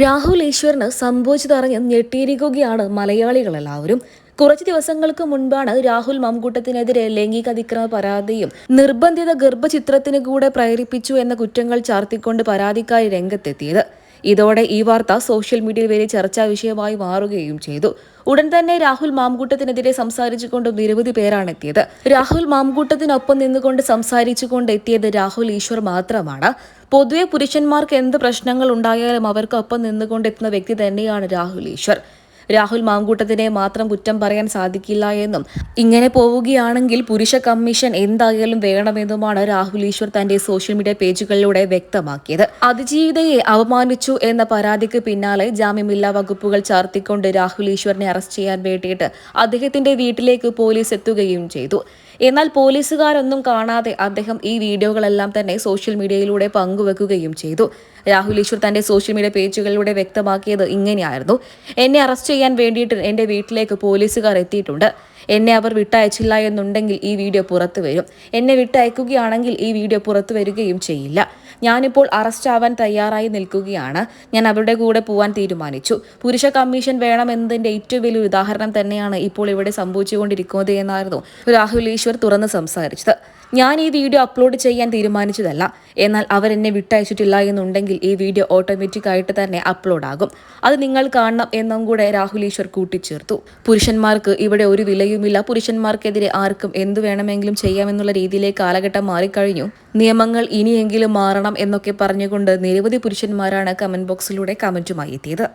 രാഹുൽ ഈശ്വറിന് സംഭവിച്ചതറിഞ്ഞ് ഞെട്ടിയിരിക്കുകയാണ് മലയാളികളെല്ലാവരും. കുറച്ച് ദിവസങ്ങൾക്ക് മുൻപാണ് രാഹുൽ മംകൂട്ടത്തിനെതിരെ ലൈംഗിക അതിക്രമ പരാതിയും നിർബന്ധിത ഗർഭചിത്രത്തിന് കൂടെ പ്രേരിപ്പിച്ചു എന്ന കുറ്റങ്ങൾ ചാർത്തിക്കൊണ്ട് പരാതിക്കാരി രംഗത്തെത്തിയത്. ഇതോടെ ഈ വാർത്ത സോഷ്യൽ മീഡിയയിൽ വലിയ ചർച്ചാ വിഷയമായി മാറുകയും ചെയ്തു. ഉടൻ തന്നെ രാഹുൽ മാംകൂട്ടത്തിനെതിരെ സംസാരിച്ചുകൊണ്ട് നിരവധി പേരാണ് എത്തിയത്. രാഹുൽ മാംകൂട്ടത്തിനൊപ്പം നിന്നുകൊണ്ട് സംസാരിച്ചുകൊണ്ട് എത്തിയത് രാഹുൽ ഈശ്വർ മാത്രമാണ്. പൊതുവെ പുരുഷന്മാർക്ക് എന്ത് പ്രശ്നങ്ങൾ ഉണ്ടായാലും അവർക്കൊപ്പം നിന്നുകൊണ്ട് എത്തുന്ന വ്യക്തി തന്നെയാണ് രാഹുൽ ഈശ്വർ. രാഹുൽ മാങ്കൂട്ടത്തിനെ മാത്രം കുറ്റം പറയാൻ സാധിക്കില്ല എന്നും. ഇങ്ങനെ പോവുകയാണെങ്കിൽ പുരുഷ കമ്മീഷൻ എന്തായാലും വേണമെന്നുമാണ് രാഹുൽ ഈശ്വർ തന്റെ സോഷ്യൽ മീഡിയ പേജുകളിലൂടെ വ്യക്തമാക്കിയത്. അതിജീവിതയെ അവമാനിച്ചു എന്ന പരാതിക്ക് പിന്നാലെ ജാമ്യമില്ലാ വകുപ്പുകൾ ചാർത്തിക്കൊണ്ട് രാഹുൽ ഈശ്വറിനെ അറസ്റ്റ് ചെയ്യാൻ വേണ്ടിയിട്ട് അദ്ദേഹത്തിന്റെ വീട്ടിലേക്ക് പോലീസ് എത്തുകയും ചെയ്തു. എന്നാൽ പോലീസുകാരൊന്നും കാണാതെ അദ്ദേഹം ഈ വീഡിയോകളെല്ലാം തന്നെ സോഷ്യൽ മീഡിയയിലൂടെ പങ്കുവെക്കുകയും ചെയ്തു. രാഹുൽ ഈശ്വർ തന്റെ സോഷ്യൽ മീഡിയ പേജുകളിലൂടെ വ്യക്തമാക്കിയത് ഇങ്ങനെയായിരുന്നു. എന്നെ അറസ്റ്റ് ചെയ്യാൻ വേണ്ടിയിട്ട് എന്റെ വീട്ടിലേക്ക് പോലീസുകാർ എത്തിയിട്ടുണ്ട്. എന്നെ അവർ വിട്ടയച്ചില്ല എന്നുണ്ടെങ്കിൽ ഈ വീഡിയോ പുറത്തു വരും. എന്നെ വിട്ടയക്കുകയാണെങ്കിൽ ഈ വീഡിയോ പുറത്തു വരികയും ചെയ്യില്ല. ഞാനിപ്പോൾ അറസ്റ്റ് ആവാൻ തയ്യാറായി നിൽക്കുകയാണ്. ഞാൻ അവരുടെ കൂടെ പോവാൻ തീരുമാനിച്ചു. പുരുഷ കമ്മീഷൻ വേണമെന്നതിന്റെ ഏറ്റവും വലിയ ഉദാഹരണം തന്നെയാണ് ഇപ്പോൾ ഇവിടെ സംഭവിച്ചുകൊണ്ടിരിക്കുന്നത് എന്നായിരുന്നു രാഹുൽ ഈശ്വർ തുറന്ന് സംസാരിച്ചത്. ഞാൻ ഈ വീഡിയോ അപ്ലോഡ് ചെയ്യാൻ തീരുമാനിച്ചതല്ല. എന്നാൽ അവരെന്നെ വിട്ടയച്ചിട്ടില്ല എന്നുണ്ടെങ്കിൽ ഈ വീഡിയോ ഓട്ടോമാറ്റിക് ആയിട്ട് തന്നെ അപ്ലോഡ് ആകും. അത് നിങ്ങൾ കാണണം എന്നും കൂടെ രാഹുൽ ഈശ്വർ കൂട്ടിച്ചേർത്തു. പുരുഷന്മാർക്ക് ഇവിടെ ഒരു വിലയുമില്ല. പുരുഷന്മാർക്കെതിരെ ആർക്കും എന്തു വേണമെങ്കിലും ചെയ്യാമെന്നുള്ള രീതിയിലേക്ക് കാലഘട്ടം മാറിക്കഴിഞ്ഞു. നിയമങ്ങൾ ഇനിയെങ്കിലും മാറണം എന്നൊക്കെ പറഞ്ഞുകൊണ്ട് നിരവധി പുരുഷന്മാരാണ് കമന്റ് ബോക്സിലൂടെ കമന്റുമായി എത്തിയത്.